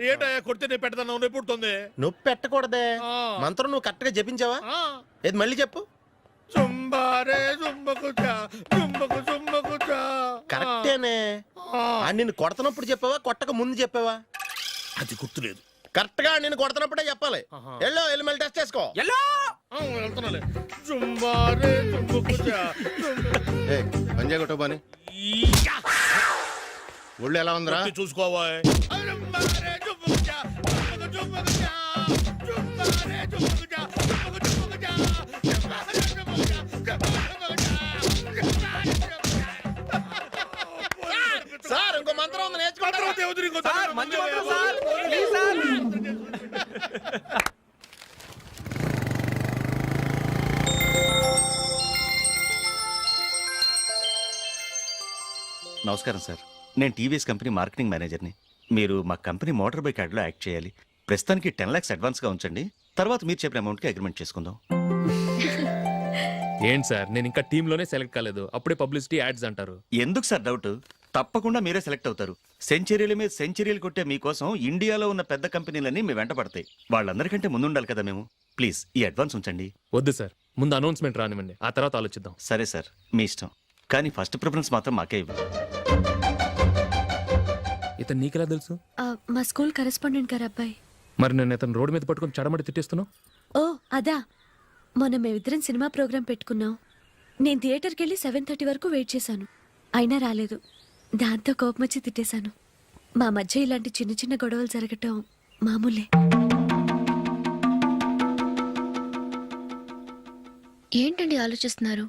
ఏంటయ్యా కొడితే నేను పెడతాను నొప్పి పుడుతుంది. నొప్పి పెట్టకూడదే. ఆ. మంత్రం నువ్వు కరెక్ట్గా జపించావా? ఆ. ఏది మళ్ళీ చెప్పు. జుంబకు జుంబకుజా కరెక్టేనే. ఆ. ఆ. నిన్ను కొడుతున్నప్పుడు చెప్పావా కొట్టక ముందు చెప్పావా? అది గుర్తులేదు. కరెక్ట్గా నేను కొడుతున్నప్పుడే చెప్పాలి. ఆహా. ఎల్లో వెళ్ళి మళ్ళీ టెస్ట్ చేసుకో. ఆ, వెళ్తున్నాలే. జుంబారే జుంబకుజా ఏ పంజాయ్ కొట్టబాని ఈయా. ఒళ్ళు ఎలా ఉందిరా? చూసుకోవా సార్ ఇంకో మంత్రం ఉంది సార్. నమస్కారం సార్. నేను టీవీఎస్ కంపెనీ మార్కెటింగ్ మేనేజర్ని. మీరు మా కంపెనీ మోటార్ బైక్ యాడ్లో యాక్ట్ చేయాలి. ప్రస్తుతానికి టెన్ లాక్స్ అడ్వాన్స్గా ఉంచండి. తర్వాత మీరు చెప్పిన అమౌంట్కి అగ్రిమెంట్ చేసుకుందాం. ఏంటి సార్? నేను ఇంకా టీంలోనే సెలెక్ట్ కాలేదు. అప్పుడే పబ్లిసిటీ యాడ్స్ అంటారు. ఎందుకు సార్ డౌట్? తప్పకుండా మీరే సెలెక్ట్ అవుతారు. సెంచరీల మీద సెంచరీలు కొట్టే మీకోసం ఇండియాలో ఉన్న పెద్ద కంపెనీలన్నీ మీ వెంట పడతాయి. వాళ్ళందరికంటే ముందుండాలి కదా మేము. ప్లీజ్ ఈ అడ్వాన్స్ ఉంచండి. వద్దు సార్. ముందు అనౌన్స్మెంట్ రానివ్వండి. ఆ తర్వాత ఆలోచిద్దాం. సరే సార్ మీ ఇష్టం. కానీ ఫస్ట్ ప్రిఫరెన్స్ మాత్రం మాకే ఇవ్వండి ఇతను నీకెలా తెలుసు? ఆ, మా స్కూల్ కరెస్పాండెంట్ గారు అబ్బాయి. మరి నేను ఇతను రోడ్డు మీద పట్టుకొని చడమడి తిట్టేస్తున్నావు ఓ అదా. మొన్న మేమిద్దరం సినిమా ప్రోగ్రాం పెట్టుకున్నాం. నేను థియేటర్కి వెళ్ళి సెవెన్ థర్టీ వరకు వెయిట్ చేశాను. అయినా రాలేదు. దాంతో కోపం వచ్చి తిట్టేశాను. మా మధ్య ఇలాంటి చిన్న చిన్న గొడవలు జరగటం మామూలే. ఏంటండి ఆలోచిస్తున్నారు?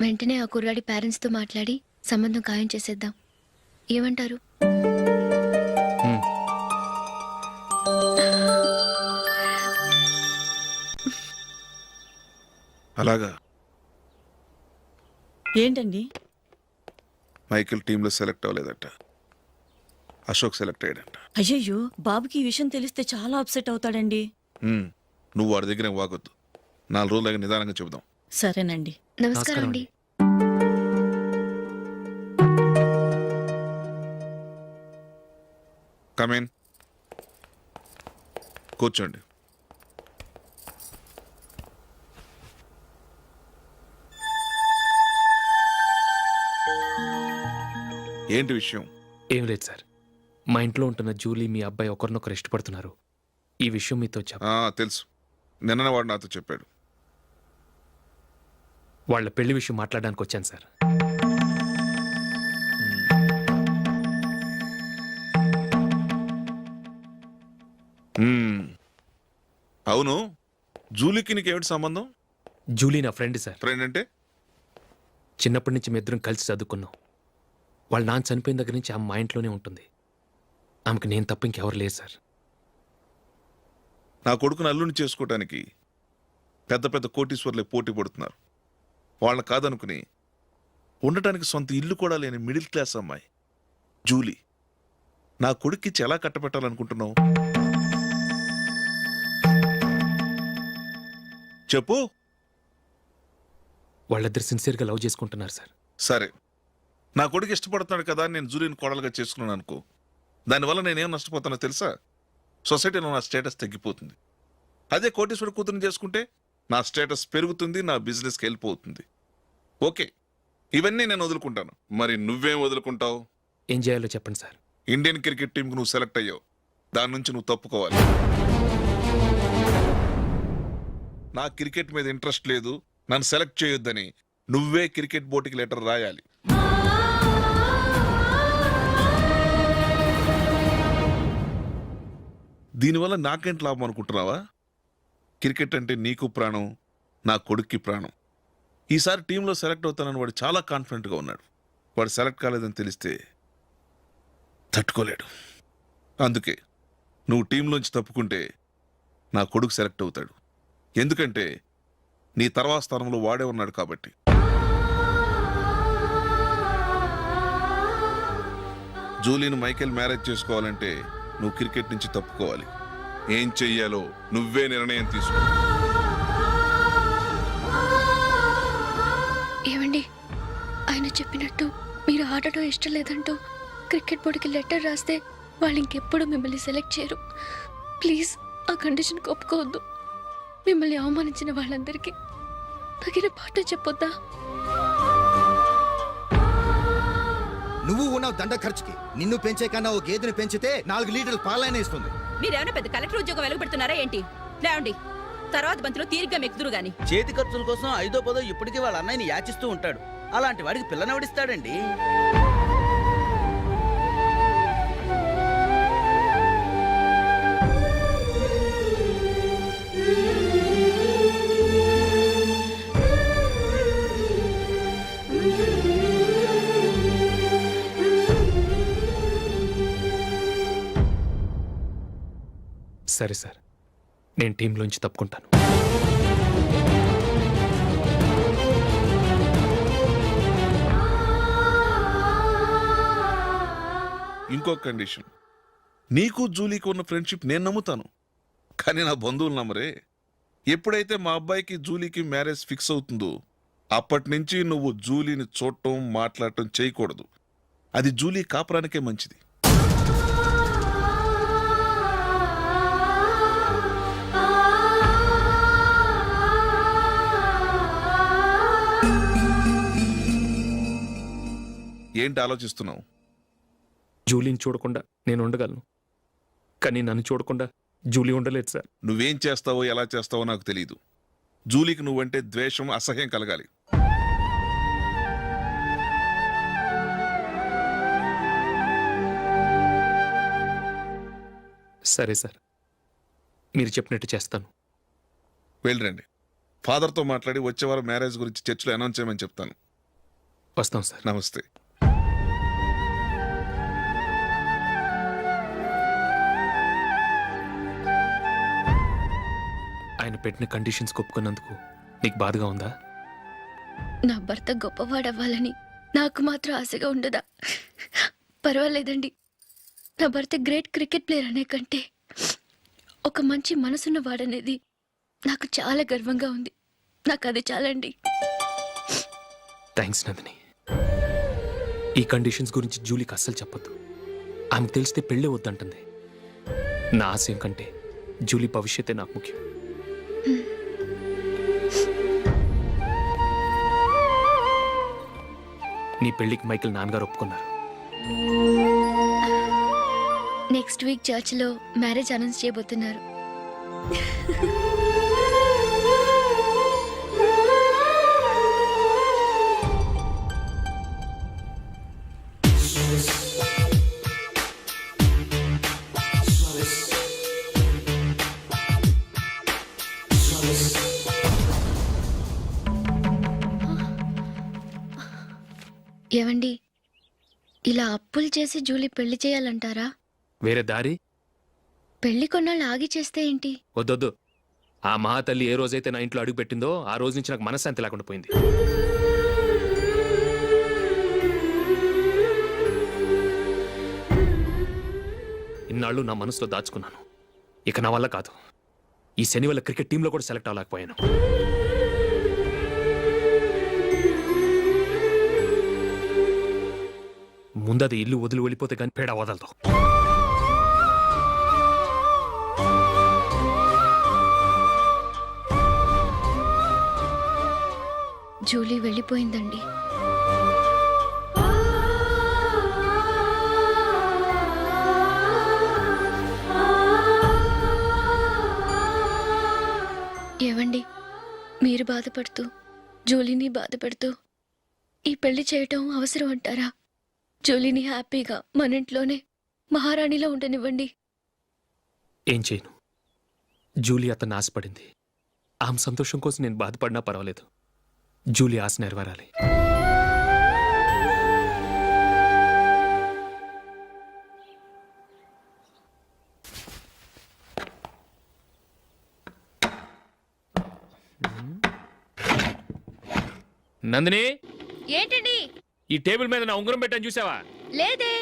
వెంటనే ఆ కుర్రాడి పేరెంట్స్తో మాట్లాడి సంబంధం ఖాయం చేసేద్దాం. ఏమంటారు? అలాగా. ఏంటండి? మైకిల్ టీంలో సెలెక్ట్ అవ్వలేదట. అశోక్ సెలెక్ట్ అయ్యాడంట. అయ్యయ్యో బాబుకి ఈ విషయం తెలిస్తే చాలా అప్సెట్ అవుతాడండి. హ్మ్. నువ్వు వాడి దగ్గర వాగొద్దు. నాలుగు రోజులగా నిదానంగా చెబుదాం. సరేనండి. నమస్కారం అండి. కమేన్ కూర్చోండి. ఏంటి విషయం? ఏం లేదు సార్. మా ఇంట్లో ఉంటున్న జూలీ మీ అబ్బాయి ఒకరినొకరు ఇష్టపడుతున్నారు. ఈ విషయం మీతో చెప్ప ఆ, తెలుసు. నిన్న వాడు నాతో చెప్పాడు. వాళ్ళ పెళ్ళి విషయం మాట్లాడడానికి వచ్చాను సార్. అవును. జూలీకి నీకేమిటి సంబంధం? జూలీ నా ఫ్రెండ్ సార్. ఫ్రెండ్ అంటే? చిన్నప్పటి నుంచి మీ ఇద్దరం కలిసి చదువుకున్నాం. వాళ్ళ నాన్న చనిపోయిన దగ్గర నుంచి ఆమె మా ఇంట్లోనే ఉంటుంది. ఆమెకు నేను తప్ప ఇంకెవరు లేదు సార్. నా కొడుకును అల్లుని చేసుకోవటానికి పెద్ద పెద్ద కోటీశ్వర్లే పోటీ పడుతున్నారు. వాళ్ళని కాదనుకుని ఉండటానికి సొంత ఇల్లు కూడా లేని మిడిల్ క్లాస్ అమ్మాయి. జూలీ నా కొడుక్కిచ్చి ఎలా కట్టబెట్టాలనుకుంటున్నావు? చెప్పు. వాళ్ళిద్దరు సిన్సియర్గా లవ్ చేసుకుంటున్నారు సార్. సరే. నా కొడుకు ఇష్టపడుతున్నాడు కదా నేను జూలీని కోడలుగా చేసుకున్నాను అనుకో. దానివల్ల నేనేం నష్టపోతానో తెలుసా? సొసైటీలో నా స్టేటస్ తగ్గిపోతుంది. అదే కోటీశ్వర కూతురుని చేసుకుంటే నా స్టేటస్ పెరుగుతుంది నా బిజినెస్కి వెళ్ళిపోతుంది. ఓకే ఇవన్నీ నేను వదులుకుంటాను. మరి నువ్వేం వదులుకుంటావు? ఏం చేయాలో చెప్పండి సార్. ఇండియన్ క్రికెట్ టీంకి నువ్వు సెలెక్ట్ అయ్యావు. దాని నుంచి నువ్వు తప్పుకోవాలి. నా క్రికెట్ మీద ఇంట్రెస్ట్ లేదు. నన్ను సెలెక్ట్ చేయొద్దని నువ్వే క్రికెట్ బోర్డుకి లెటర్ రాయాలి. దీనివల్ల నాకేంటి లాభం అనుకుంటున్నావా? క్రికెట్ అంటే నీకు ప్రాణం నా కొడుక్కి ప్రాణం. ఈసారి టీంలో సెలెక్ట్ అవుతానని వాడు చాలా కాన్ఫిడెంట్గా ఉన్నాడు. వాడు సెలెక్ట్ కాలేదని తెలిస్తే తట్టుకోలేడు. అందుకే నువ్వు టీంలోంచి తప్పుకుంటే నా కొడుకు సెలెక్ట్ అవుతాడు. ఎందుకంటే నీ తర్వాత స్థానంలో వాడే ఉన్నాడు కాబట్టి. జూలీని మైకేల్ మ్యారేజ్ చేసుకోవాలంటే నువ్వు క్రికెట్ నుంచి తప్పుకోవాలి. ఏం చెయ్యాలో నువ్వే నిర్ణయం తీసుకో. ఏమండి? ఆయన చెప్పినట్టు మీరు ఆడటం ఇష్టం లేదంటూ క్రికెట్ బోర్డుకి లెటర్ రాస్తే వాళ్ళు ఇంకెప్పుడు మిమ్మల్ని సెలెక్ట్ చేయరు. ప్లీజ్ ఆ కండిషన్ ఒప్పుకోవద్దు. మిమ్మల్ని అవమానించిన వాళ్ళందరికీ తగిన పాట చెప్పొద్దా? నువ్వు ఉన్నావు దండ ఖర్చుకి. నిన్ను పెంచే కన్నా ఓ గేదెని పెంచితే నాలుగు లీటర్లు పాలైన ఇస్తుంది. మీరేమైనా పెద్ద కలెక్టర్ ఉద్యోగం వెలుగుపెడుతున్నారా ఏంటి? లేవండి. తర్వాత బంతిలో తీరిగ్గా మెక్కుదురు గాని. చేతి ఖర్చుల కోసం ఐదో పదో ఇప్పటికీ వాళ్ళ అన్నయ్యని యాచిస్తూ ఉంటాడు. అలాంటి వాడికి పిల్లనవడిస్తాడండి? సరే సార్. నేను టీంలోంచి తప్పుకుంటాను. ఇంకో కండిషన్. నీకు జూలీకి ఉన్న ఫ్రెండ్షిప్ నేను నమ్ముతాను. కానీ నా బంధువులు నమ్మరే. ఎప్పుడైతే మా అబ్బాయికి జూలీకి మ్యారేజ్ ఫిక్స్ అవుతుందో అప్పటి నుంచి నువ్వు జూలీని చూడటం మాట్లాడటం చేయకూడదు. అది జూలీ కాపురానికే మంచిది. ఏంటి ఆలోచిస్తున్నావు? జూలీని చూడకుండా నేను ఉండగలను. కానీ నన్ను చూడకుండా జూలీ ఉండలేదు సార్. నువ్వేం చేస్తావో ఎలా చేస్తావో నాకు తెలియదు జూలీకి నువ్వంటే ద్వేషం అసహ్యం కలగాలి. సరే సార్. మీరు చెప్పినట్టు చేస్తాను. వెళ్ళరండి. ఫాదర్తో మాట్లాడి వచ్చే వారం మ్యారేజ్ గురించి చర్చిలో అనౌన్స్ చేయమని చెప్తాను. వస్తాం సార్. నమస్తే. పెట్టిన కండిషన్స్ ఒప్పుకున్నందుకు నీకు బాధగా ఉందా? నా భర్త గొప్పవాడవ్వాలని నాకు మాత్రం ఆశగా ఉండదా? పర్వాలేదండి. నా భర్త గ్రేట్ క్రికెట్ ప్లేయర్ అనే కంటే ఒక మంచి మనసున్న వాడనేది నాకు చాలా గర్వంగా ఉంది. నాకు అది చాలండి. థ్యాంక్స్ నందిని ఈ కండిషన్స్ గురించి జూలీకి అస్సలు చెప్పొద్దు. ఆమెకు తెలిస్తే పెళ్ళే వద్దంటుంది. నా ఆశయం కంటే జూలీ భవిష్యత్తే నాకు ముఖ్యం. నీ పెళ్ళికి మైకిల్ నాన్నగారు ఒప్పుకున్నారు. నెక్స్ట్ వీక్ చర్చ్లో మ్యారేజ్ అనౌన్స్ చేయబోతున్నారు. ఏవండి? ఇలా అప్పులు చేసి జూలీ పెళ్ళి చేయాలంటారా? వేరే దారి? పెళ్ళి కొన్నాళ్ళు ఆగి చేస్తే ఏంటి? వద్దొద్దు. ఆ మహాతల్లి ఏ రోజైతే నా ఇంట్లో అడుగు పెట్టిందో ఆ రోజు నుంచి నాకు మనశ్శాంతి లేకుండా పోయింది. ఇన్నాళ్ళు నా మనసులో దాచుకున్నాను. ఇక నా వల్ల కాదు. ఈ శని వల్ల క్రికెట్ టీంలో కూడా సెలెక్ట్ అవ్వలేకపోయాను. ముందది ఇల్లు వదిలి వెళ్ళిపోతే కానీ పేడ వదలదు. జూలీ వెళ్ళిపోయిందండి. ఏవండి? మీరు బాధపడుతూ జూలీని బాధపడుతూ ఈ పెళ్ళి చేయటం అవసరం అంటారా? జూలీని హ్యాపీగా మన ఇంట్లోనే మహారాణిలో ఉండనివ్వండి. ఏం చేయను? జూలీ అతను ఆశపడింది. ఆమె సంతోషం కోసం నేను బాధపడినా పర్వాలేదు. జూలీ ఆశ నెరవేరాలి. నందిని? ఏంటండి? ఈ టేబుల్ మీద నా ఉంగరం పెట్టాను చూసావా? లేదే.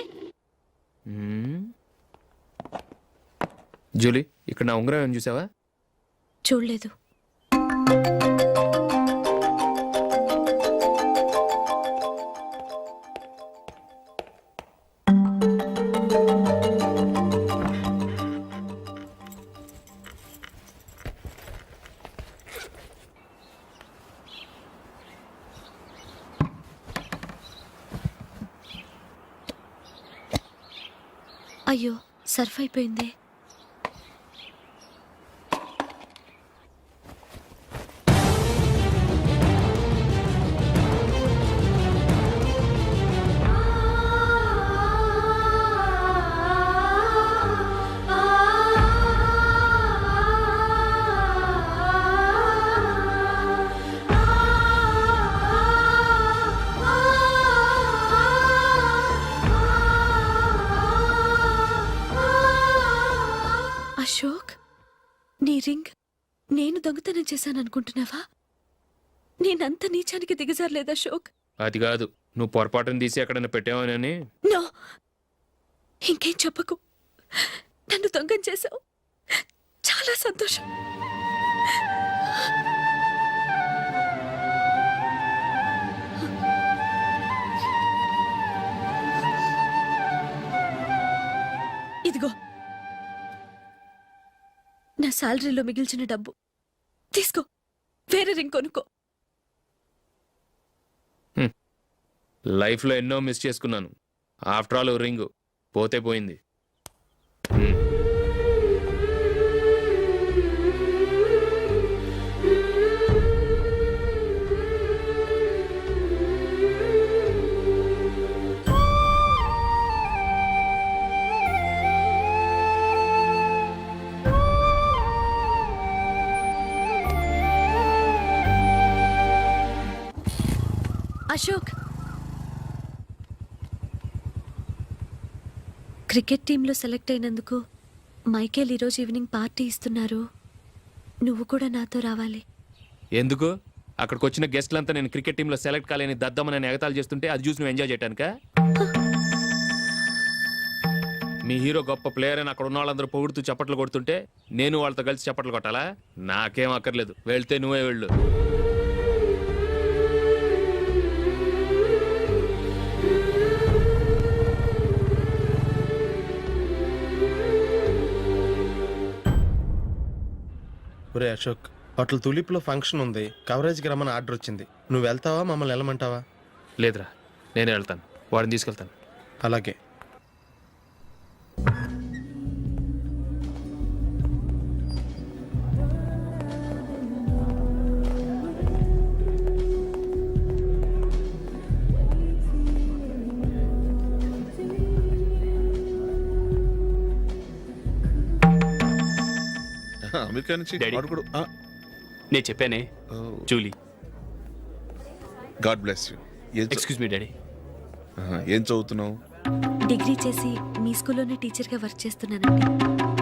జూలీ ఇక్కడ నా ఉంగరం ఏమైనా చూసావా? చూడలేదు. అయ్యో సర్ఫ్ అయిపోయిందే. దొంగతనం చేశాను అనుకుంటున్నావా నేనంత నీచానికి దిగజారలేదు అశోక్? అది కాదు. నువ్వు పొరపాటును తీసి ఎక్కడైనా పెట్టావని? నో. ఇంకేం చెప్పకు. నన్ను దొంగం చేశావు. చాలా సంతోషం. ఇదిగో. నా శాలరీలో మిగిల్చిన డబ్బు. తీసుకో. వేరే రింగ్ కొనుక్కో. లైఫ్లో ఎన్నో మిస్ చేసుకున్నాను. After all ring. పోతే పోయింది. అశోక్. క్రికెట్ టీంలో సెలెక్ట్ అయినందుకు మైకేల్ ఈరోజు ఈవినింగ్ పార్టీ ఇస్తున్నారు. నువ్వు కూడా నాతో రావాలి. ఎందుకు? అక్కడికి వచ్చిన గెస్ట్లంతా నేను క్రికెట్ టీంలో సెలెక్ట్ కాలేని దద్దమని ఎగతాలు చేస్తుంటే అది చూసి నువ్వు ఎంజాయ్ చేయటానికా? మీ హీరో గొప్ప ప్లేయర్ అని అక్కడ ఉన్న వాళ్ళందరూ పొగుడుతూ చప్పట్లు కొడుతుంటే నేను వాళ్ళతో కలిసి చప్పట్లు కొట్టాలా? నాకేం అక్కర్లేదు. వెళ్తే నువ్వే వెళ్ళు. ఒరే అశోక్ హోటల్ తులిప్లో ఫంక్షన్ ఉంది. కవరేజ్కి రమ్మని ఆర్డర్ వచ్చింది. నువ్వు వెళ్తావా? మమ్మల్ని వెళ్ళమంటావా? లేదురా నేనే వెళ్తాను. వాడిని తీసుకెళ్తాను. అలాగే. అమెరికా నుంచి Daddy. నేను చెప్పానే Julie. God bless you. Excuse me daddy. ఏం చదువుతున్నావు? డిగ్రీ చేసి మీ స్కూల్లోనే టీచర్గా వర్క్ చేస్తున్నానండి.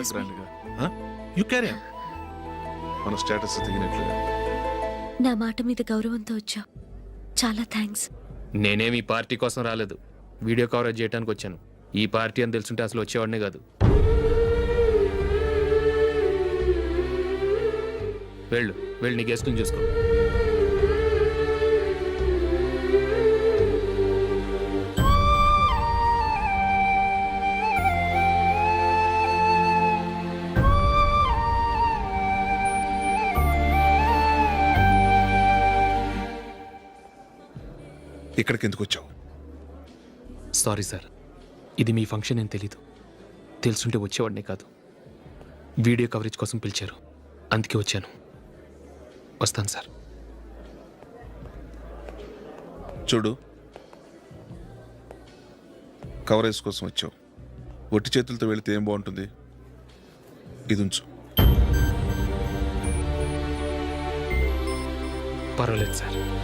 చాలా. గ్రాండ్గా యు క్యారీ మన స్టేటస్ తగినట్లుగా నా మాట మీద గౌరవంతో వచ్చావు. చాలా థ్యాంక్స్. నేనేమి ఈ పార్టీ కోసం రాలేదు. వీడియో కవరేజ్ చేయడానికి వచ్చాను. ఈ పార్టీ అని తెలుసుంటే అసలు వచ్చేవాడినే కాదు. వెళ్ళు వెళ్ళి నీ గెస్ట్ని చూసుకో. ఇక్కడికి ఎందుకు వచ్చావు సారీ సార్ ఇది మీ ఫంక్షన్ అని తెలీదు. తెలుసుంటే వచ్చేవాడినే కాదు. వీడియో కవరేజ్ కోసం పిలిచారు. అందుకే వచ్చాను. వస్తాను సార్ చూడు. కవరేజ్ కోసం వచ్చావు. ఒట్టి చేతులతో వెళితే ఏం బాగుంటుంది? ఇది ఉంచు. పర్వాలేదు సార్